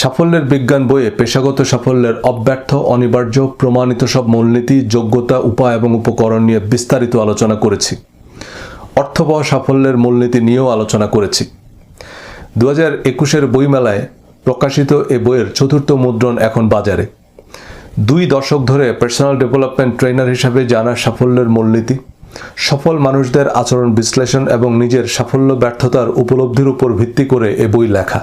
সাফল্যের বিজ্ঞান বইয়ে পেশাগত সাফল্যের অব্যর্থ, অনিবার্য, প্রমাণিত সব মূলনীতি, যোগ্যতা, উপায় এবং উপকরণ নিয়ে বিস্তারিত আলোচনা করেছি। অর্থবহ সাফল্যের মূলনীতি নিয়েও আলোচনা করেছি। দু হাজার একুশের বইমেলায় প্রকাশিত এ বইয়ের চতুর্থ মুদ্রণ এখন বাজারে। দুই দশক ধরে পার্সোনাল ডেভেলপমেন্ট ট্রেনার হিসাবে জানা সাফল্যের মূলনীতি, সফল মানুষদের আচরণ বিশ্লেষণ এবং নিজের সাফল্য ব্যর্থতার উপলব্ধির উপর ভিত্তি করে এ বই লেখা।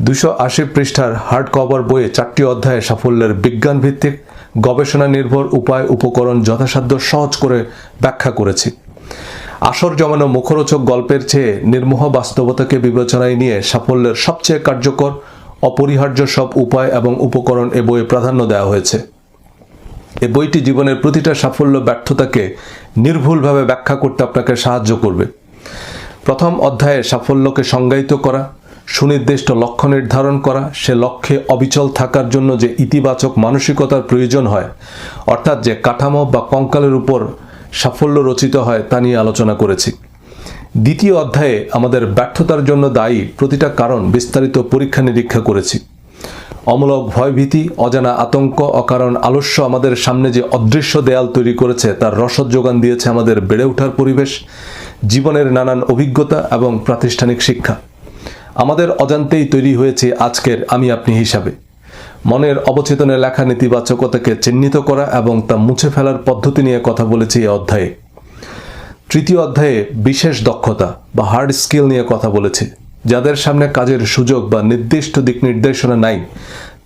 দুশো আশি পৃষ্ঠার হার্ড কভার বইয়ে চারটি অধ্যায়ে সাফল্যের বিজ্ঞান ভিত্তিক গবেষণা নির্ভর উপায় উপকরণ যথাসাধ্য সহজ করে ব্যাখ্যা করেছি। আসর জমানো মুখরোচক গল্পের চেয়ে নির্মোহ বাস্তবতাকে বিবেচনায় নিয়ে সাফল্যের সবচেয়ে কার্যকর, অপরিহার্য সব উপায় এবং উপকরণ এ বইয়ে প্রাধান্য দেওয়া হয়েছে। এ বইটি জীবনের প্রতিটা সাফল্য ব্যর্থতাকে নির্ভুলভাবে ব্যাখ্যা করতে আপনাকে সাহায্য করবে। প্রথম অধ্যায়ে সাফল্যকে সংজ্ঞায়িত করা সুনির্দিষ্ট লক্ষ্য নির্ধারণ করা, সে লক্ষ্যে অবিচল থাকার জন্য যে ইতিবাচক মানসিকতার প্রয়োজন হয়, অর্থাৎ যে কাঠামো বা কঙ্কালের উপর সাফল্য রচিত হয় তা নিয়ে আলোচনা করেছি। দ্বিতীয় অধ্যায়ে আমাদের ব্যর্থতার জন্য দায়ী প্রতিটা কারণ বিস্তারিত পরীক্ষা নিরীক্ষা করেছি। অমূলক ভয়ভীতি, অজানা আতঙ্ক, অকারণ আলস্য আমাদের সামনে যে অদৃশ্য দেয়াল তৈরি করেছে, তার রসদ যোগান দিয়েছে আমাদের বেড়ে ওঠার পরিবেশ, জীবনের নানান অভিজ্ঞতা এবং প্রাতিষ্ঠানিক শিক্ষা। আমাদের অজান্তেই তৈরি হয়েছে আজকের আমি আপনি হিসাবে। মনের অবচেতনে লেখা নেতিবাচকতাকে চিহ্নিত করা এবং তা মুছে ফেলার পদ্ধতি নিয়ে কথা বলেছি এই অধ্যায়ে। তৃতীয় অধ্যায়ে বিশেষ দক্ষতা বা হার্ড স্কিল নিয়ে কথা বলেছি। যাদের সামনে কাজের সুযোগ বা নির্দিষ্ট দিক নির্দেশনা নাই,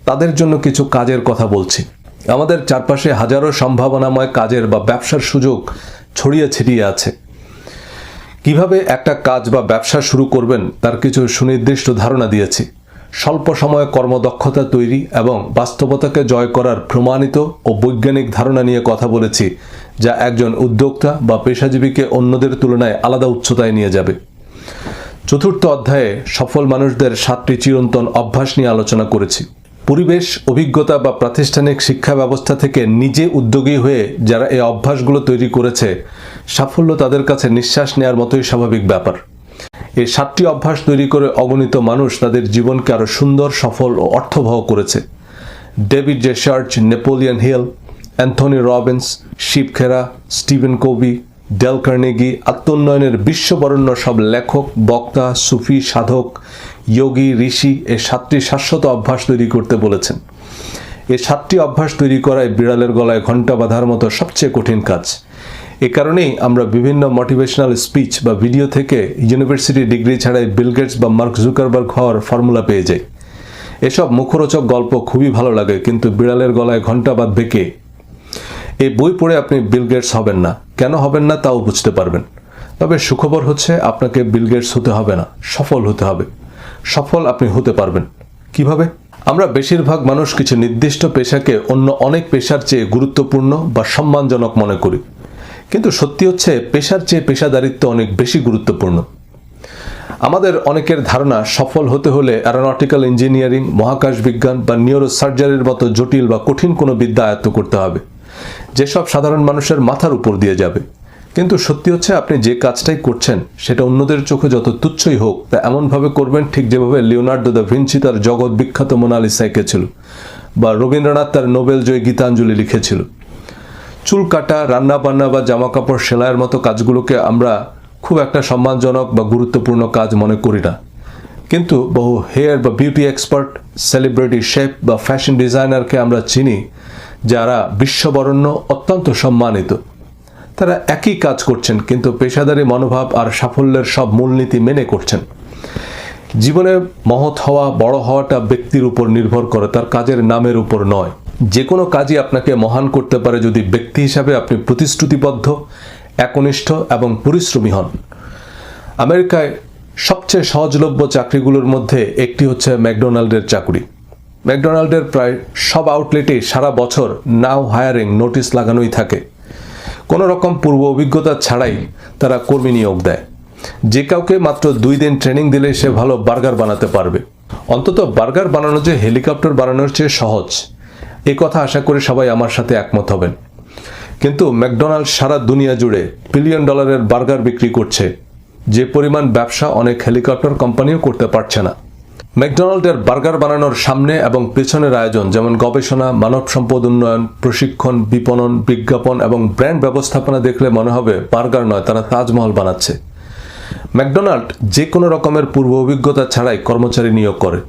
তাদের জন্য কিছু কাজের কথা বলছি। আমাদের চারপাশে হাজারো সম্ভাবনাময় কাজের বা ব্যবসার সুযোগ ছড়িয়ে ছিটিয়ে আছে। কীভাবে একটা কাজ বা ব্যবসা শুরু করবেন তার কিছু সুনির্দিষ্ট ধারণা দিয়েছি। স্বল্প সময়ে কর্মদক্ষতা তৈরি এবং বাস্তবতাকে জয় করার প্রমাণিত ও বৈজ্ঞানিক ধারণা নিয়ে কথা বলেছি, যা একজন উদ্যোক্তা বা পেশাজীবীকে অন্যদের তুলনায় আলাদা উচ্চতায় নিয়ে যাবে। চতুর্থ অধ্যায়ে সফল মানুষদের সাতটি চিরন্তন অভ্যাস নিয়ে আলোচনা করেছি। পরিবেশ, অভিজ্ঞতা বা প্রাতিষ্ঠানিক শিক্ষা ব্যবস্থা থেকে নিজে উদ্যোগী হয়ে যারা এই অভ্যাসগুলো তৈরি করেছে সাফল্য তাদের কাছে নিঃশ্বাস নেওয়ার মতোই স্বাভাবিক ব্যাপার। এই সাতটি অভ্যাস তৈরি করে অগণিত মানুষ তাদের জীবনকে আরও সুন্দর, সফল ও অর্থবহ করেছে। David J Schwartz Napoleon Hill, Anthony Robbins, Shiv Khera, Stephen Covey, Dale Carnegie, আত্মোন্নয়নের বিশ্ববরণ্য সব লেখক, বক্তা, সুফি, সাধক, যোগী, ঋষি এই সাতটি শাশ্বত অভ্যাস তৈরি করতে বলেছেন। এই সাতটি অভ্যাস তৈরি করায় বিড়ালের গলায় ঘণ্টা বাঁধার মতো সবচেয়ে কঠিন কাজ। এ কারণেই আমরা বিভিন্ন মোটিভেশনাল স্পিচ বা ভিডিও থেকে ইউনিভার্সিটি ডিগ্রি ছাড়াই বিলগেটস বা মার্ক জুকারবার্গ হওয়ার ফর্মুলা পেয়ে যাই। এসব মুখরোচক গল্প খুবই ভালো লাগে, কিন্তু বিড়ালের গলায় ঘণ্টা বাদ বেঁকে এই বই পড়ে আপনি বিল গেটস হবেন না। কেন হবেন না তাও বুঝতে পারবেন। তবে সুখবর হচ্ছে আপনাকে বিল গেটস হতে হবে না, সফল হতে হবে। সফল আপনি হতে পারবেন। কীভাবে? আমরা বেশিরভাগ মানুষ কিছু নির্দিষ্ট পেশাকে অন্য অনেক পেশার চেয়ে গুরুত্বপূর্ণ বা সম্মানজনক মনে করি। কিন্তু সত্যি হচ্ছে, পেশার চেয়ে পেশাদারিত্ব অনেক বেশি গুরুত্বপূর্ণ। আমাদের অনেকের ধারণা, সফল হতে হলে অ্যারোনটিক্যাল ইঞ্জিনিয়ারিং, মহাকাশ বিজ্ঞান বা নিউরো সার্জারির মতো জটিল বা কঠিন কোনো বিদ্যা আয়ত্ত করতে হবে, যেসব সাধারণ মানুষের মাথার উপর দিয়ে যাবে। কিন্তু সত্যি হচ্ছে, আপনি যে কাজটাই করছেন, সেটা অন্যদের চোখে যত তুচ্ছই হোক, তা এমনভাবে করবেন, ঠিক যেভাবে লিওনার্ডো দ্য ভিঞ্চি তার জগৎ বিখ্যাত মোনালিসা এঁকেছিল বা রবীন্দ্রনাথ তার নোবেল জয়ী গীতাঞ্জলি লিখেছিল। চুল কাটা রান্না বান্না বা জামা কাপড় সেলাইয়ের মতো কাজগুলোকে আমরা খুব একটা সম্মানজনক বা গুরুত্বপূর্ণ কাজ মনে করি না। কিন্তু বহু হেয়ার বা বিউটি এক্সপার্ট, সেলিব্রিটি শেফ বা ফ্যাশন ডিজাইনারকে আমরা চিনি, যারা বিশ্ববরণ্য অত্যন্ত সম্মানিত। তারা একই কাজ করছেন, কিন্তু পেশাদারি মনোভাব আর সাফল্যের সব মূলনীতি মেনে করছেন। জীবনে মহৎ হওয়া, বড় হওয়াটা ব্যক্তির উপর নির্ভর করে, তার কাজের নামের উপর নয়। যে কোনো কাজই আপনাকে মহান করতে পারে যদি ব্যক্তি হিসাবে আপনি প্রতিশ্রুতিবদ্ধ, একনিষ্ঠ এবং পরিশ্রমী হন। আমেরিকায় সবচেয়ে সহজলভ্য চাকরিগুলোর মধ্যে একটি হচ্ছে ম্যাকডোনাল্ডের চাকরি। ম্যাকডোনাল্ডের প্রায় সব আউটলেটে সারা বছর নাও হায়ারিং নোটিশ লাগানোই থাকে। কোনো রকম পূর্ব অভিজ্ঞতা ছাড়াই তারা কর্মী নিয়োগ দেয়। যে কাউকে মাত্র দুই দিন ট্রেনিং দিলে সে ভালো বার্গার বানাতে পারবে। অন্তত বার্গার বানানো যে হেলিকপ্টার বানানোর চেয়ে সহজ। এ কথা আশা করে সবাই আমার সাথে একমত হবেন। কিন্তু ম্যাকডোনাল্ড সারা দুনিয়া জুড়ে বিলিয়ন ডলারের বার্গার বিক্রি করছে। যে পরিমাণ ব্যবসা অনেক হেলিকপ্টার কোম্পানিও করতে পারছে না। ম্যাকডোনাল্ডের বার্গার বানানোর সামনে এবং পেছনের আয়োজন যেমন গবেষণা, মানব সম্পদ উন্নয়ন, প্রশিক্ষণ, বিপণন, বিজ্ঞাপন এবং ব্র্যান্ড ব্যবস্থাপনা দেখলে মনে হবে বার্গার নয়, তারা তাজমহল বানাচ্ছে। ম্যাকডোনাল্ড যে কোনো রকমের পূর্ব অভিজ্ঞতা ছাড়াই কর্মচারী নিয়োগ করে।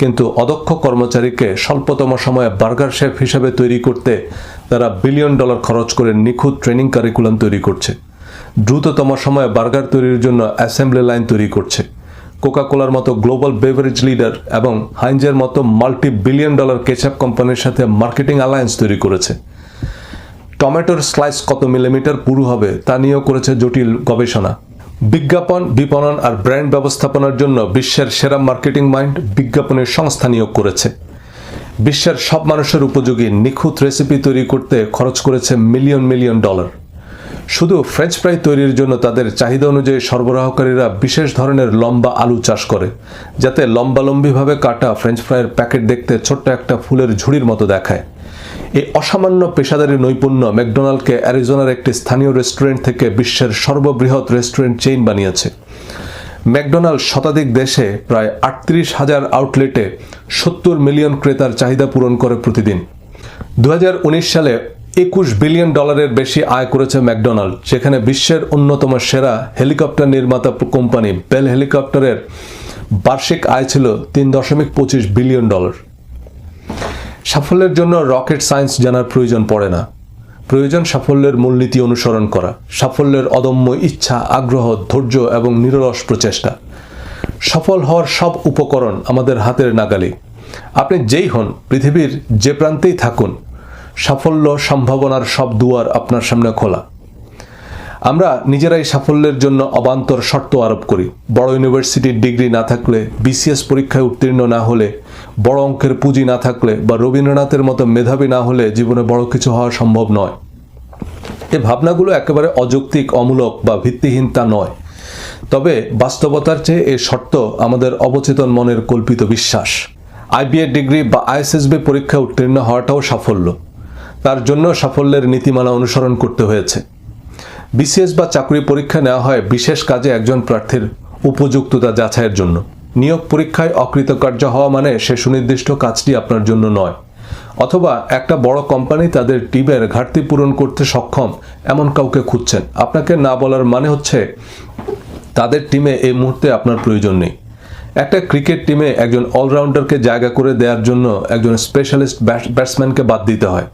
কিন্তু অদক্ষ কর্মচারীকে স্বল্পতম সময়ে বার্গার শেফ হিসেবে তৈরি করতে তারা বিলিয়ন ডলার খরচ করে নিখুঁত ট্রেনিং কারিকুলাম তৈরি করছে। দ্রুততম সময়ে বার্গার তৈরির জন্য অ্যাসেম্বলি লাইন তৈরি করছে। কোকা কোলার মতো গ্লোবাল বেভারেজ লিডার এবং হাইঞ্জের মতো মাল্টি বিলিয়ন ডলার কেচাপ কোম্পানির সাথে মার্কেটিং অ্যালায়েন্স তৈরি করেছে। টমেটোর স্লাইস কত মিলিমিটার পুরু হবে তা নিয়েও করেছে জটিল গবেষণা। বিজ্ঞাপন, বিপণন আর ব্র্যান্ড ব্যবস্থাপনার জন্য বিশ্বের সেরা মার্কেটিং মাইন্ড বিজ্ঞাপনের সংস্থা নিয়োগ করেছে। বিশ্বের সব মানুষের উপযোগী নিখুঁত রেসিপি তৈরি করতে খরচ করেছে মিলিয়ন মিলিয়ন ডলার। শুধু ফ্রেঞ্চ ফ্রাই তৈরির জন্য তাদের চাহিদা অনুযায়ী সরবরাহকারীরা বিশেষ ধরনের লম্বা আলু চাষ করে, যাতে লম্বালম্বিভাবে কাটা ফ্রেঞ্চ ফ্রাইয়ের প্যাকেট দেখতে ছোট্ট একটা ফুলের ঝুড়ির মতো দেখায়। এই অসামান্য পেশাদারী নৈপুণ্য ম্যাকডোনাল্ডকে অ্যারিজোনার একটি স্থানীয় রেস্টুরেন্ট থেকে বিশ্বের সর্ববৃহৎ রেস্টুরেন্ট চেইন বানিয়েছে। ম্যাকডোনাল্ড শতাধিক দেশে প্রায় আটত্রিশ হাজার আউটলেটে সত্তর মিলিয়ন ক্রেতার চাহিদা পূরণ করে প্রতিদিন। দু হাজার উনিশ সালে একুশ বিলিয়ন ডলারের বেশি আয় করেছে ম্যাকডোনাল্ড, যেখানে বিশ্বের অন্যতম সেরা হেলিকপ্টার নির্মাতা কোম্পানি বেল হেলিকপ্টারের বার্ষিক আয় ছিল তিন দশমিক পঁচিশ বিলিয়ন ডলার। সাফল্যের জন্য রকেট সায়েন্স জানার প্রয়োজন পড়ে না। প্রয়োজন সাফল্যের মূলনীতি অনুসরণ করা, সাফল্যের অদম্য ইচ্ছা, আগ্রহ, ধৈর্য এবং নিরলস প্রচেষ্টা। সফল হওয়ার সব উপকরণ আমাদের হাতের নাগালি আপনি যেই হন, পৃথিবীর যে প্রান্তেই থাকুন, সাফল্য সম্ভাবনার সব দুয়ার আপনার সামনে খোলা। আমরা নিজেরাই সাফল্যের জন্য অবান্তর শর্ত আরোপ করি। বড় ইউনিভার্সিটির ডিগ্রি না থাকলে, বিসিএস পরীক্ষায় উত্তীর্ণ না হলে বড় অঙ্কের পুঁজি না থাকলে বা রবীন্দ্রনাথের মতো মেধাবী না হলে জীবনে বড় কিছু হওয়া সম্ভব নয়। এ ভাবনাগুলো একেবারে অযৌক্তিক, অমূলক বা ভিত্তিহীন তা নয়। তবে বাস্তবতার চেয়ে এ শর্ত আমাদের অবচেতন মনের কল্পিত বিশ্বাস। আইবিএ ডিগ্রি বা আইএসএসবি পরীক্ষায় উত্তীর্ণ হওয়াটাও সাফল্য। তার জন্য সাফল্যের নীতিমালা অনুসরণ করতে হয়েছে। বিসিএস বা চাকরি পরীক্ষা নেওয়া হয় বিশেষ কাজে একজন প্রার্থীর উপযুক্ততা যাচাইয়ের জন্য। নিয়োগ পরীক্ষায় অকৃতকার্য হওয়া মানে সে সুনির্দিষ্ট কাজটি আপনার জন্য নয়। অথবা একটা বড় কোম্পানি তাদের টিমের ঘাটতি পূরণ করতে সক্ষম, এমন কাউকে খুঁজছেন। আপনাকে না বলার মানে হচ্ছে তাদের টিমে এই মুহূর্তে আপনার প্রয়োজন নেই। একটা ক্রিকেট টিমে একজন অলরাউন্ডারকে জায়গা করে দেওয়ার জন্য একজন স্পেশালিস্ট ব্যাটসম্যানকে বাদ দিতে হয়।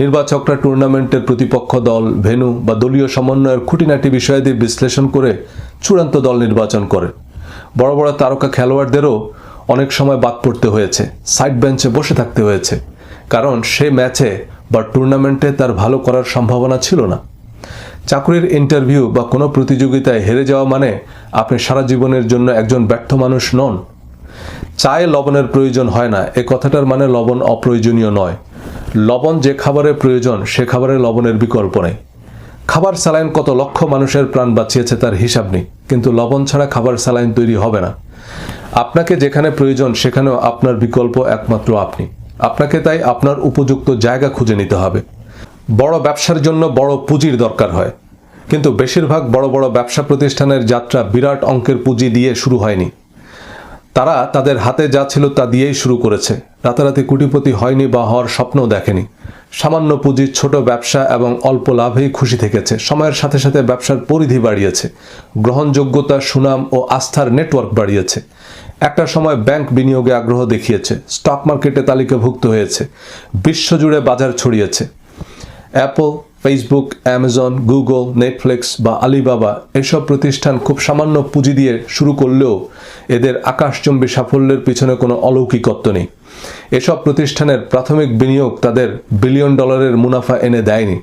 নির্বাচকরা টুর্নামেন্টের প্রতিপক্ষ দল, ভেন্যু বা দলীয় সমন্বয়ের খুঁটিনাটি বিষয়াদি বিশ্লেষণ করে চূড়ান্ত দল নির্বাচন করে বড় বড় তারকা খেলোয়াড়দেরও অনেক সময় বাদ পড়তে হয়েছে, সাইড বেঞ্চে বসে থাকতে হয়েছে। কারণ সে ম্যাচে বা টুর্নামেন্টে তার ভালো করার সম্ভাবনা ছিল না। চাকরির ইন্টারভিউ বা কোনো প্রতিযোগিতায় হেরে যাওয়া মানে আপনি সারা জীবনের জন্য একজন ব্যর্থ মানুষ নন। চায়ে লবণের প্রয়োজন হয় না, এ কথাটার মানে লবণ অপ্রয়োজনীয় নয়। লবণ যে খাবারের প্রয়োজন, সে খাবারে লবণের বিকল্প নেই। খাবার স্যালাইন কত লক্ষ মানুষের প্রাণ বাঁচিয়েছে তার হিসাব নেই। কিন্তু লবণ ছাড়া খাবার স্যালাইন তৈরি হবে না। আপনাকে যেখানে প্রয়োজন, সেখানেও আপনার বিকল্প একমাত্র আপনি। আপনাকে তাই আপনার উপযুক্ত জায়গা খুঁজে নিতে হবে। বড় ব্যবসার জন্য বড় পুঁজির দরকার হয়। কিন্তু বেশিরভাগ বড় বড় ব্যবসা প্রতিষ্ঠানের যাত্রা বিরাট অঙ্কের পুঁজি দিয়ে শুরু হয়নি। তারা তাদের হাতে যা ছিল তা দিয়েই শুরু করেছে। রাতারাতি কোটিপতি হয়নি বা হওয়ার স্বপ্নও দেখেনি। সামান্য পুঁজির ছোট ব্যবসা এবং অল্প লাভেই খুশি থেকেছে। সময়ের সাথে সাথে ব্যবসার পরিধি বাড়িয়েছে। গ্রহণযোগ্যতা, সুনাম ও আস্থার নেটওয়ার্ক বাড়িয়েছে। একটা সময় ব্যাংক বিনিয়োগে আগ্রহ দেখিয়েছে। স্টক মার্কেটে তালিকাভুক্ত হয়েছে। বিশ্বজুড়ে বাজার ছড়িয়েছে। Apple Facebook Amazon Google Netflix বা আলিবাবা এসব প্রতিষ্ঠান খুব সামান্য পুঁজি দিয়ে শুরু করলেও এদের আকাশচম্বী সাফল্যের পিছনে কোনো অলৌকিকত্ব নেই। এসব প্রতিষ্ঠানের প্রাথমিক বিনিয়োগ তাদের বিলিয়ন ডলারের মুনাফা এনে দেয়নি।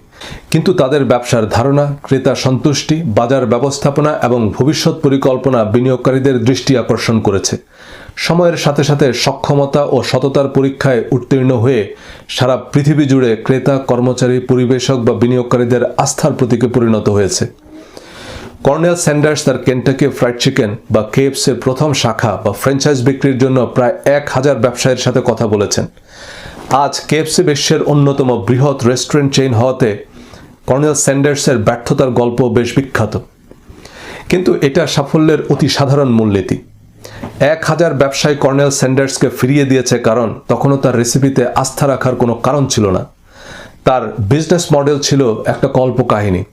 কিন্তু তাদের ব্যবসার ধারণা, ক্রেতা সন্তুষ্টি, বাজার ব্যবস্থাপনা এবং ভবিষ্যৎ পরিকল্পনা বিনিয়োগকারীদের দৃষ্টি আকর্ষণ করেছে। সময়ের সাথে সাথে সক্ষমতা ও সততার পরীক্ষায় উত্তীর্ণ হয়ে সারা পৃথিবী জুড়ে ক্রেতা, কর্মচারী, পরিবেশক বা বিনিয়োগকারীদের আস্থার প্রতীকে পরিণত হয়েছে। কর্নেল স্যান্ডার্স তার কেন্টাকি ফ্রাইড চিকেন বা কেএফসির প্রথম শাখা বা ফ্র্যাঞ্চাইজ বিক্রির জন্য প্রায় এক হাজার ব্যবসায়ীর সাথে কথা বলেছেন। আজ কেএফসি বিশ্বের অন্যতম বৃহৎ রেস্টুরেন্ট চেইন হওয়াতে কর্নেল স্যান্ডার্সের ব্যর্থতার গল্প বেশ বিখ্যাত। কিন্তু এটা সাফল্যের অতি সাধারণ মূলনীতি। এক হাজার ব্যবসায়ী কর্নেল স্যান্ডার্সকে ফিরিয়ে দিয়েছে কারণ তখনও তার রেসিপিতে আস্থা রাখার কোনো কারণ ছিল না। তার বিজনেস মডেল ছিল একটা কল্প কাহিনী।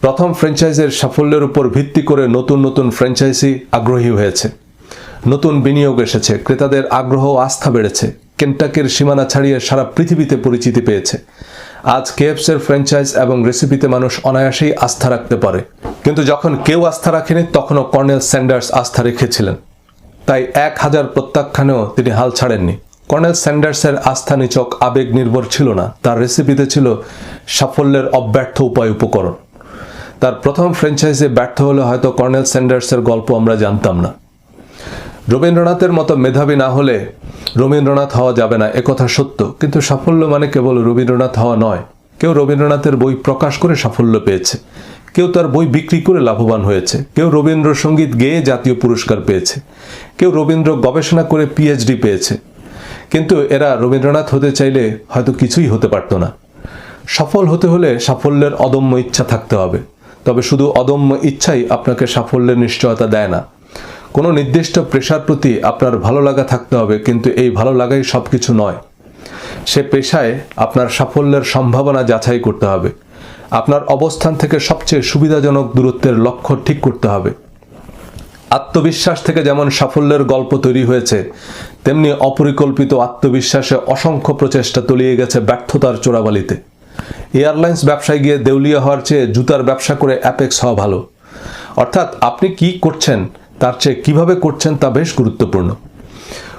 প্রথম ফ্র্যাঞ্চাইজের সাফল্যের উপর ভিত্তি করে নতুন নতুন ফ্র্যাঞ্চাইজি আগ্রহী হয়েছে। নতুন বিনিয়োগ এসেছে, ক্রেতাদের আগ্রহ আস্থা বেড়েছে কেন্টাকের সীমানা ছাড়িয়ে সারা পৃথিবীতে পরিচিতি পেয়েছে। আজ কেএফসের ফ্র্যাঞ্চাইজ এবং রেসিপিতে মানুষ অনায়াসেই আস্থা রাখতে পারে। কিন্তু যখন কেউ আস্থা রাখেনি, তখনও কর্নেল স্যান্ডার্স আস্থা রেখেছিলেন। তাই এক হাজার প্রত্যাখ্যানেও তিনি হাল ছাড়েননি। কর্নেল স্যান্ডার্সের আস্থা নিচক আবেগ নির্ভর ছিল না। তার রেসিপিতে ছিল সাফল্যের অব্যর্থ উপায় উপকরণ। তার প্রথম ফ্র্যাঞ্চাইজে ব্যর্থ হলে হয়তো কর্নেল স্যান্ডার্সের গল্প আমরা জানতাম না। রবীন্দ্রনাথের মতো মেধাবী না হলে রবীন্দ্রনাথ হওয়া যাবে না একথা সত্য। কিন্তু সাফল্য মানে কেবল রবীন্দ্রনাথ হওয়া নয়। কেউ রবীন্দ্রনাথের বই প্রকাশ করে সাফল্য পেয়েছে। কেউ তার বই বিক্রি করে লাভবান হয়েছে। কেউ রবীন্দ্রসঙ্গীত গেয়ে জাতীয় পুরস্কার পেয়েছে। কেউ রবীন্দ্র গবেষণা করে পিএইচডি পেয়েছে। কিন্তু এরা রবীন্দ্রনাথ হতে চাইলে হয়তো কিছুই হতে পারত না। সফল হতে হলে সাফল্যের অদম্য ইচ্ছা থাকতে হবে। তবে শুধু অদম্য ইচ্ছাই আপনাকে সাফল্যের নিশ্চয়তা দেয় না। কোনো নির্দিষ্ট পেশার প্রতি আপনার ভালো লাগা থাকতে হবে, কিন্তু এই ভালো লাগাই সব কিছু নয়। সে পেশায় আপনার সাফল্যের সম্ভাবনা যাচাই করতে হবে। আপনার অবস্থান থেকে সবচেয়ে সুবিধাজনক দূরত্বের লক্ষ্য ঠিক করতে হবে। আত্মবিশ্বাস থেকে যেমন সাফল্যের গল্প তৈরি হয়েছে, তেমনি অপরিকল্পিত আত্মবিশ্বাসে অসংখ্য প্রচেষ্টা তলিয়ে গেছে ব্যর্থতার চোরাবালিতে। এয়ারলাইন্স ব্যবসায় গিয়ে দেউলিয়া হওয়ার চেয়ে জুতার ব্যবসা করে অ্যাপেক্স হওয়া ভালো। অর্থাৎ আপনি কি করছেন তার চেয়ে কীভাবে করছেন তা বেশ গুরুত্বপূর্ণ।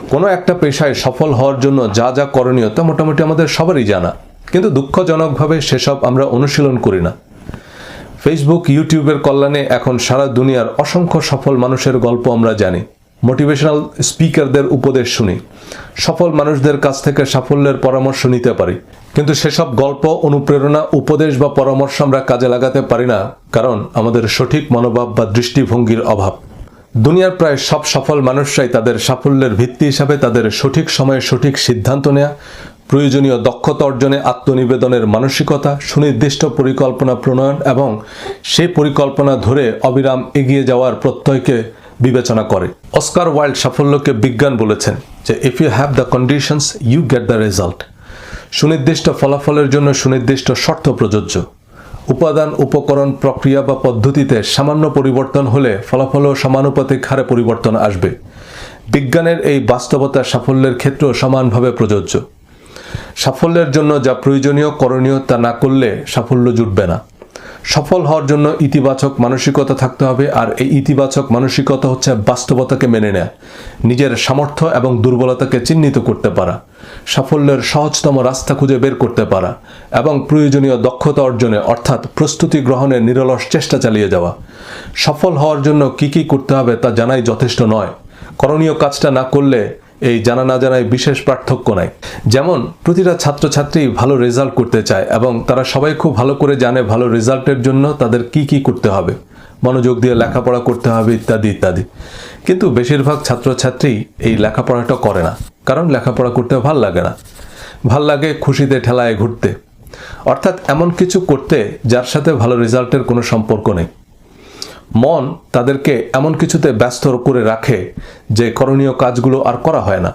কোনো একটা পেশায় সফল হওয়ার জন্য যা যা করণীয় তা মোটামুটি আমাদের সবারই জানা। কিন্তু দুঃখজনকভাবে সেসব আমরা অনুশীলন করি না। ফেসবুক ইউটিউবের কল্যাণে এখন সারা দুনিয়ার অসংখ্য সফল মানুষের গল্প আমরা জানি। মোটিভেশনাল স্পিকারদের উপদেশ শুনি। সফল মানুষদের কাছ থেকে সাফল্যের পরামর্শ নিতে পারি। কিন্তু সেসব গল্প, অনুপ্রেরণা, উপদেশ বা পরামর্শ আমরা কাজে লাগাতে পারি না। কারণ আমাদের সঠিক মনোভাব বা দৃষ্টিভঙ্গির অভাব। দুনিয়ার প্রায় সব সফল মানুষরাই তাদের সাফল্যের ভিত্তি হিসাবে তাদের সঠিক সময়ে সঠিক সিদ্ধান্ত নেয়া, প্রয়োজনীয় দক্ষতা অর্জনে আত্মনিবেদনের মানসিকতা, সুনির্দিষ্ট পরিকল্পনা প্রণয়ন এবং সেই পরিকল্পনা ধরে অবিরাম এগিয়ে যাওয়ার প্রত্যয়কে বিবেচনা করে। অস্কার ওয়াইল্ড সাফল্যকে বিজ্ঞান বলেছেন যে if you have the conditions you get the result সুনির্দিষ্ট ফলাফলের জন্য সুনির্দিষ্ট শর্ত প্রযোজ্য। উপাদান, উপকরণ, প্রক্রিয়া বা পদ্ধতিতে সামান্য পরিবর্তন হলে ফলাফলও সমানুপাতিক হারে পরিবর্তন আসবে। বিজ্ঞানের এই বাস্তবতা সাফল্যের ক্ষেত্রেও সমানভাবে প্রযোজ্য। সাফল্যের জন্য যা প্রয়োজনীয়, করণীয় তা না করলে সাফল্য জুটবে না। সফল হওয়ার জন্য ইতিবাচক মানসিকতা থাকতে হবে, আর এই ইতিবাচক মানসিকতা হচ্ছে বাস্তবতাকে মেনে নেয়। নিজের সামর্থ্য এবং দুর্বলতাকে চিহ্নিত করতে পারা, সাফল্যের সহজতম রাস্তা খুঁজে বের করতে পারা, এবং প্রয়োজনীয় দক্ষতা অর্জনে, অর্থাৎ প্রস্তুতি গ্রহণের নিরলস চেষ্টা চালিয়ে যাওয়া। সফল হওয়ার জন্য কি কি করতে হবে তা জানাই যথেষ্ট নয়। করণীয় কাজটা না করলে এই জানা না জানায় বিশেষ পার্থক্য নাই। যেমন, প্রতিটা ছাত্রছাত্রী ভালো রেজাল্ট করতে চায় এবং তারা সবাই খুব ভালো করে জানে ভালো রেজাল্টের জন্য তাদের কি কি করতে হবে। মনোযোগ দিয়ে লেখাপড়া করতে হবে, ইত্যাদি ইত্যাদি। কিন্তু বেশিরভাগ ছাত্রছাত্রী এই লেখাপড়াটা করে না, কারণ লেখাপড়া করতে ভালো লাগে না। ভালো লাগে খুশিতে, ঠেলায় ঘুরতে। অর্থাৎ এমন কিছু করতে যার সাথে ভালো রেজাল্টের কোনো সম্পর্ক নেই। মন তাদেরকে এমন কিছুতে ব্যস্ত করে রাখে যে করণীয় কাজগুলো আর করা হয় না।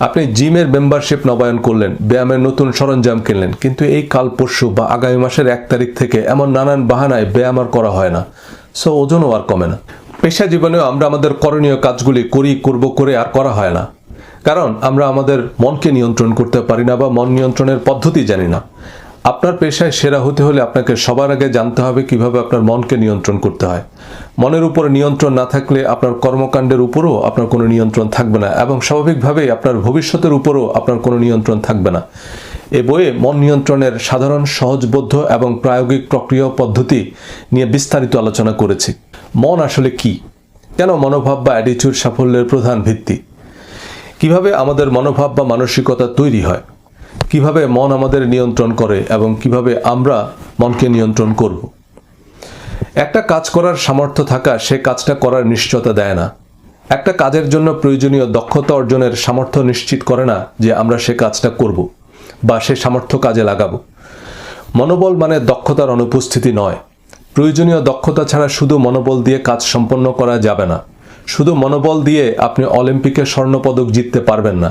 আপনি জিমের মেম্বারশিপ নবায়ন করলেন, ব্যায়ামের নতুন সরঞ্জাম কিনলেন, কিন্তু এই কাল পরশু বা আগামী মাসের এক তারিখ থেকে এমন নানান বাহানায় ব্যায়াম আর করা হয় না। সো ওজনও আর কমে না। পেশা জীবনেও আমরা আমাদের করণীয় কাজগুলি করি, করব, করে আর করা হয় না। কারণ আমরা আমাদের মনকে নিয়ন্ত্রণ করতে পারি না বা মন নিয়ন্ত্রণের পদ্ধতি জানি না। আপনার পেশায় সেরা হতে হলে আপনাকে সবার আগে জানতে হবে কীভাবে আপনার মনকে নিয়ন্ত্রণ করতে হয়। মনের উপর নিয়ন্ত্রণ না থাকলে আপনার কর্মকাণ্ডের উপরও আপনার কোনো নিয়ন্ত্রণ থাকবে না এবং স্বাভাবিকভাবেই আপনার ভবিষ্যতের উপরও আপনার কোনো নিয়ন্ত্রণ থাকবে না। এ বইয়ে মন নিয়ন্ত্রণের সাধারণ, সহজবোধ্য এবং প্রায়োগিক প্রক্রিয়া পদ্ধতি নিয়ে বিস্তারিত আলোচনা করেছি। মন আসলে কি? কেন মনোভাব বা অ্যাটিচিউড সাফল্যের প্রধান ভিত্তি? কীভাবে আমাদের মনোভাব বা মানসিকতা তৈরি হয়? কীভাবে মন আমাদের নিয়ন্ত্রণ করে এবং কীভাবে আমরা মনকে নিয়ন্ত্রণ করব। একটা কাজ করার সামর্থ্য থাকা, সে কাজটা করার নিশ্চয়তা দেয় না। একটা কাজের জন্য প্রয়োজনীয় দক্ষতা অর্জনের সামর্থ্য নিশ্চিত করে না যে আমরা সে কাজটা করব বা সে সামর্থ্য কাজে লাগাবো। মনোবল মানে দক্ষতার অনুপস্থিতি নয়। প্রয়োজনীয় দক্ষতা ছাড়া শুধু মনোবল দিয়ে কাজ সম্পন্ন করা যাবে না। শুধু মনোবল দিয়ে আপনি অলিম্পিকে স্বর্ণপদক জিততে পারবেন না।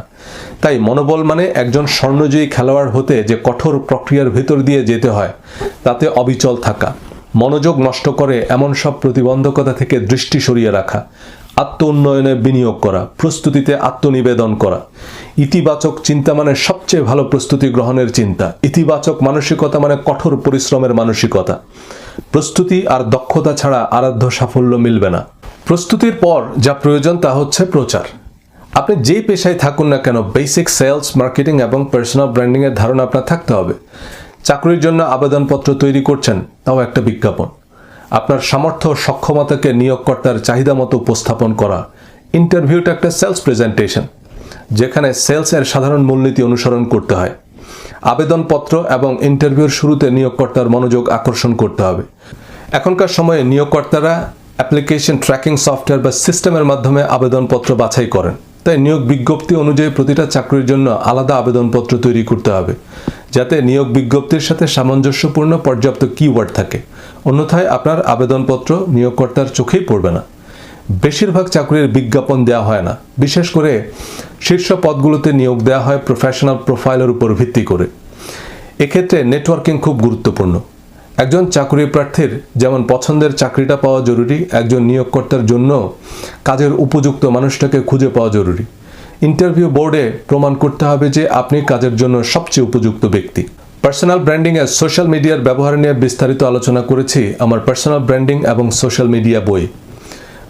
তাই মনোবল মানে একজন স্বর্ণজয়ী খেলোয়াড় হতে যে কঠোর প্রক্রিয়ার ভেতর দিয়ে যেতে হয়, তাতে অবিচল থাকা, মনোযোগ নষ্ট করে এমন সব প্রতিবন্ধকতা থেকে দৃষ্টি সরিয়ে রাখা আত্ম উন্নয়নে বিনিয়োগ করা, প্রস্তুতিতে আত্মনিবেদন করা। ইতিবাচক চিন্তা মানে সবচেয়ে ভালো প্রস্তুতি গ্রহণের চিন্তা। ইতিবাচক মানসিকতা মানে কঠোর পরিশ্রমের মানসিকতা। প্রস্তুতি আর দক্ষতা ছাড়া আরাধ্য সাফল্য মিলবে না। প্রস্তুতির পর যা প্রয়োজন তা হচ্ছে প্রচার। আপনি যেই পেশায় থাকুন না কেন বেসিক সেলস মার্কেটিং এবং পার্সোনাল ব্র্যান্ডিংয়ের ধারণা আপনার থাকতে হবে। চাকরির জন্য আবেদনপত্র তৈরি করছেন, তাও একটা বিজ্ঞাপন। আপনার সামর্থ্য সক্ষমতাকে নিয়োগকর্তার চাহিদা মতো উপস্থাপন করা। ইন্টারভিউটা একটা সেলস প্রেজেন্টেশন যেখানে সেলসের সাধারণ মূলনীতি অনুসরণ করতে হয়। আবেদনপত্র এবং ইন্টারভিউর শুরুতে নিয়োগকর্তার মনোযোগ আকর্ষণ করতে হবে। এখনকার সময়ে নিয়োগকর্তারা অ্যাপ্লিকেশন ট্র্যাকিং সফটওয়্যার বা সিস্টেমের মাধ্যমে আবেদনপত্র বাছাই করেন। তাই নিয়োগ বিজ্ঞপ্তি অনুযায়ী প্রতিটা চাকরির জন্য আলাদা আবেদনপত্র তৈরি করতে হবে, যাতে নিয়োগ বিজ্ঞপ্তির সাথে সামঞ্জস্যপূর্ণ পর্যাপ্ত কিওয়ার্ড থাকে। অন্যথায় আপনার আবেদনপত্র নিয়োগকর্তার চোখেই পড়বে না। বেশিরভাগ চাকরির বিজ্ঞাপন দেওয়া হয় না। বিশেষ করে শীর্ষ পদগুলোতে নিয়োগ দেওয়া হয় প্রফেশনাল প্রোফাইলের উপর ভিত্তি করে। এক্ষেত্রে নেটওয়ার্কিং খুব গুরুত্বপূর্ণ। একজন চাকরি প্রার্থীর যেমন পছন্দের চাকরিটা পাওয়া জরুরি, একজন নিয়োগকর্তার জন্য কাজের উপযুক্ত মানুষটাকে খুঁজে পাওয়া জরুরি। ইন্টারভিউ বোর্ডে প্রমাণ করতে হবে যে আপনি কাজের জন্য সবচেয়ে উপযুক্ত ব্যক্তি। পার্সোনাল ব্র্যান্ডিং এর সোশ্যাল মিডিয়ার ব্যবহার নিয়ে বিস্তারিত আলোচনা করেছি আমার পার্সোনাল ব্র্যান্ডিং এবং সোশ্যাল মিডিয়া বই।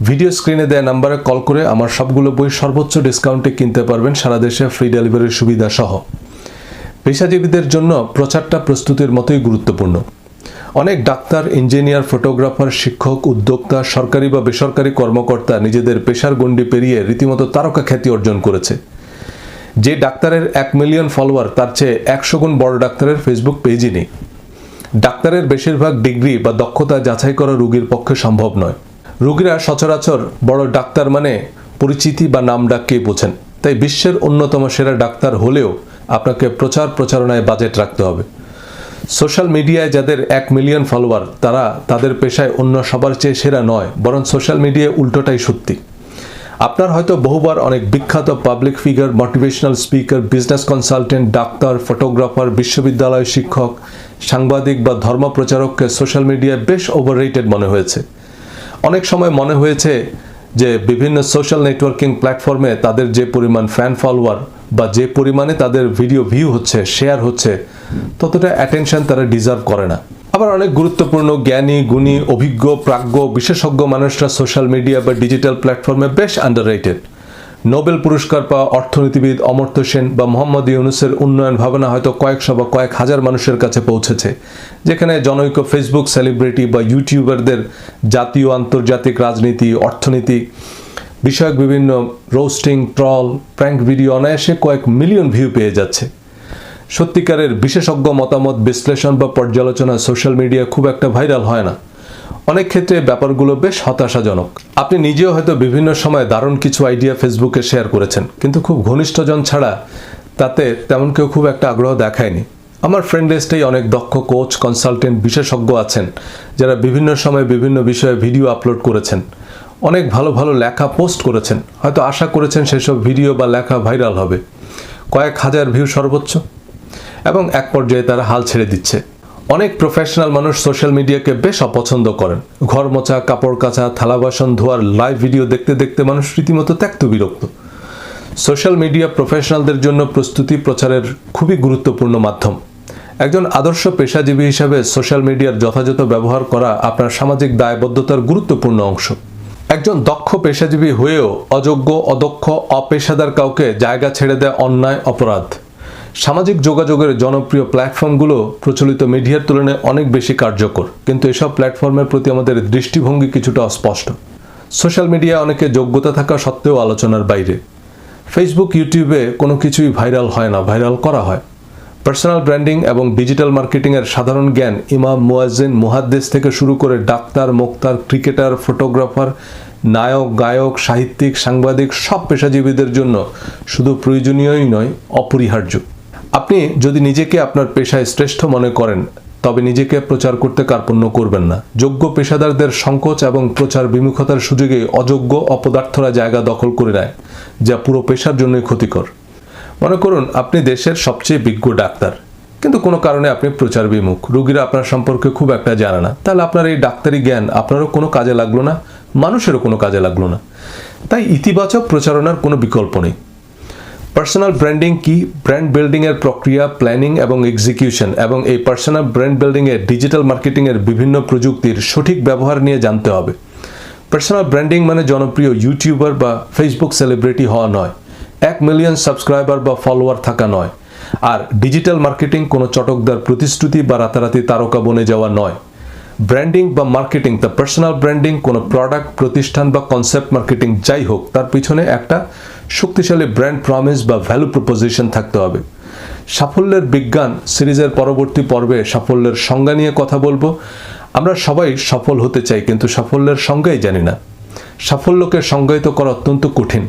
ভিডিও স্ক্রিনে দেয়া নাম্বারে কল করে আমার সবগুলো বই সর্বোচ্চ ডিসকাউন্টে কিনতে পারবেন সারা দেশে ফ্রি ডেলিভারির সুবিধা সহ। পেশাজীবীদের জন্য প্রচারটা প্রস্তুতির মতোই গুরুত্বপূর্ণ। অনেক ডাক্তার, ইঞ্জিনিয়ার, ফটোগ্রাফার, শিক্ষক, উদ্যোক্তা, সরকারি বা বেসরকারি কর্মকর্তা নিজেদের পেশার গণ্ডি পেরিয়ে রীতিমতো তারকা খ্যাতি অর্জন করেছে। যে ডাক্তারের এক মিলিয়ন ফলোয়ার, তার চেয়ে একশো গুণ বড় ডাক্তারের ফেসবুক পেজই নেই। ডাক্তারের বেশিরভাগ ডিগ্রি বা দক্ষতা যাচাই করা রোগীর পক্ষে সম্ভব নয়। রোগীরা সচরাচর বড় ডাক্তার মানে পরিচিতি বা নাম ডাককেই বোঝেন। তাই বিশ্বের অন্যতম সেরা ডাক্তার হলেও আপনাকে প্রচার প্রচারণায় বাজেট রাখতে হবে। সোশ্যাল মিডিয়ায় যাদের এক মিলিয়ন ফলোয়ার, তারা তাদের পেশায় অন্য সবার চেয়ে সেরা নয়, বরং সোশ্যাল মিডিয়ায় উল্টোটাই সত্যি। আপনার হয়তো বহুবার অনেক বিখ্যাত public figure, motivational speaker, business consultant, doctor, photographer বিশ্ববিদ্যালয় শিক্ষক, সাংবাদিক বা ধর্ম প্রচারককে সোশ্যাল মিডিয়ায় বেশ ওভাররেটেড মনে হয়েছে। অনেক সময় মনে হয়েছে যে বিভিন্ন সোশ্যাল নেটওয়ার্কিং প্ল্যাটফর্মে তাদের যে পরিমাণ ফ্যান ফলোয়ার বা যে পরিমাণে তাদের ভিডিও ভিউ হচ্ছে শেয়ার হচ্ছে, ততটা অ্যাটেনশন তারা ডিজার্ভ করে না। আবার অনেক গুরুত্বপূর্ণ জ্ঞানী, গুণী, অভিজ্ঞ, প্রাজ্ঞ, বিশেষজ্ঞ মানুষরা সোশ্যাল মিডিয়া বা ডিজিটাল প্ল্যাটফর্মে বেশ আন্ডার নোবেল পুরস্কার পাওয়া অর্থনীতিবিদ অমর্ত্য সেন বা মোহাম্মদ ইউনুসের উন্নয়ন ভাবনা হয়তো কয়েকশো বা কয়েক হাজার মানুষের কাছে পৌঁছেছে, যেখানে জনৈক ফেসবুক সেলিব্রিটি বা ইউটিউবারদের জাতীয়, আন্তর্জাতিক রাজনীতি, অর্থনীতি বিষয়ক বিভিন্ন রোস্টিং ট্রল প্র্যাঙ্ক ভিডিও অনায়াসে কয়েক মিলিয়ন ভিউ পেয়ে যাচ্ছে। সত্যিকারের বিশেষজ্ঞ মতামত, বিশ্লেষণ বা পর্যালোচনা সোশ্যাল মিডিয়া খুব একটা ভাইরাল হয় না। অনেক ক্ষেত্রে ব্যাপারগুলো বেশ হতাশাজনক। আপনি নিজেও হয়তো বিভিন্ন সময় দারুণ কিছু আইডিয়া ফেসবুকে শেয়ার করেছেন, কিন্তু খুব ঘনিষ্ঠজন ছাড়া তাতে তেমন কেউ খুব একটা আগ্রহ দেখায়নি। আমার ফ্রেন্ড লিস্টেই অনেক দক্ষ কোচ কনসালটেন্ট বিশেষজ্ঞ আছেন, যারা বিভিন্ন সময় বিভিন্ন বিষয়ে ভিডিও আপলোড করেছেন। অনেক ভালো ভালো লেখা পোস্ট করেছেন। হয়তো আশা করেছেন সেসব ভিডিও বা লেখা ভাইরাল হবে। কয়েক হাজার ভিউ সর্বোচ্চ। এবং এক পর্যায়ে তারা হাল ছেড়ে দিচ্ছে। অনেক প্রফেশনাল মানুষ সোশ্যাল মিডিয়াকে বেশ অপছন্দ করেন। ঘর মোচা কাপড় কাচা, থালা বাসন ধোয়ার লাইভ ভিডিও দেখতে দেখতে মানুষ রীতিমতো ত্যক্ত বিরক্ত। সোশ্যাল মিডিয়া প্রফেশনালদের জন্য প্রস্তুতি প্রচারের খুবই গুরুত্বপূর্ণ মাধ্যম। একজন আদর্শ পেশাজীবী হিসাবে সোশ্যাল মিডিয়ার যথাযথ ব্যবহার করা আপনার সামাজিক দায়বদ্ধতার গুরুত্বপূর্ণ অংশ। একজন দক্ষ পেশাজীবী হয়েও অযোগ্য, অদক্ষ, অপেশাদার কাউকে জায়গা ছেড়ে দেয় অন্যায়, অপরাধ। সামাজিক যোগাযোগের জনপ্রিয় প্ল্যাটফর্মগুলো প্রচলিত মিডিয়ার তুলনায় অনেক বেশি কার্যকর। কিন্তু এসব প্ল্যাটফর্মের প্রতি আমাদের দৃষ্টিভঙ্গি কিছুটা অস্পষ্ট। সোশ্যাল মিডিয়া অনেকে যোগ্যতা থাকা সত্ত্বেও আলোচনার বাইরে। ফেসবুক, ইউটিউবে কোনো কিছুই ভাইরাল হয় না, ভাইরাল করা হয়। পার্সোনাল ব্র্যান্ডিং এবং ডিজিটাল মার্কেটিংয়ের সাধারণ জ্ঞান ইমাম মুয়াজ্জিন মুহাদ্দিস থেকে শুরু করে ডাক্তার, মোক্তার, ক্রিকেটার, ফটোগ্রাফার, নায়ক, গায়ক, সাহিত্যিক, সাংবাদিক সব পেশাজীবীদের জন্য শুধু প্রয়োজনীয়ই নয়, অপরিহার্য। আপনি যদি নিজেকে আপনার পেশায় শ্রেষ্ঠ মনে করেন, তবে নিজেকে প্রচার করতে কার্পণ্য করবেন না। যোগ্য পেশাদারদের সংকোচ এবং প্রচার বিমুখতার সুযোগে অযোগ্য অপদার্থরা জায়গা দখল করে নেয়, যা পুরো পেশার জন্যই ক্ষতিকর। মনে করুন, আপনি দেশের সবচেয়ে বিজ্ঞ ডাক্তার। কিন্তু কোনো কারণে আপনি প্রচার বিমুখ রুগীরা আপনার সম্পর্কে খুব একটা জানে না। তাহলে আপনার এই ডাক্তারি জ্ঞান আপনারও কোনো কাজে লাগল না? মানুষেরও কোনো কাজে লাগল না। তাই ইতিবাচক প্রচারণার কোনো বিকল্প নেই। পার্সোনাল ব্র্যান্ডিং কি? ব্র্যান্ড বিল্ডিংয়ের প্রক্রিয়া, প্ল্যানিং এবং এক্সিকিউশন এবং এই পার্সোনাল ব্র্যান্ড বিল্ডিং এর ডিজিটাল মার্কেটিংয়ের বিভিন্ন প্রযুক্তির সঠিক ব্যবহার নিয়ে জানতে হবে। পার্সোনাল ব্র্যান্ডিং মানে জনপ্রিয় ইউটিউবার বা ফেসবুক সেলিব্রিটি হওয়া নয়। এক মিলিয়ন সাবস্ক্রাইবার বা ফলোয়ার থাকা নয়। আর ডিজিটাল মার্কেটিং কোনো চটকদার প্রতিশ্রুতি বা রাতারাতি তারকা বনে যাওয়া নয়। ব্র্যান্ডিং বা মার্কেটিং দ্য পার্সোনাল ব্র্যান্ডিং কোনো প্রোডাক্ট প্রতিষ্ঠান বা কনসেপ্ট মার্কেটিং যাই হোক, তার পিছনে একটা শক্তিশালী ব্র্যান্ড প্রমিস বা ভ্যালু প্রপোজিশন থাকতে হবে। সাফল্যের বিজ্ঞান সিরিজের পরবর্তী পর্বে সাফল্যের সংজ্ঞা নিয়ে কথা বলব। আমরা সবাই সফল হতে চাই, কিন্তু সাফল্যের সংজ্ঞাই জানি না। সাফল্যকে সংজ্ঞায়িত করা অত্যন্ত কঠিন।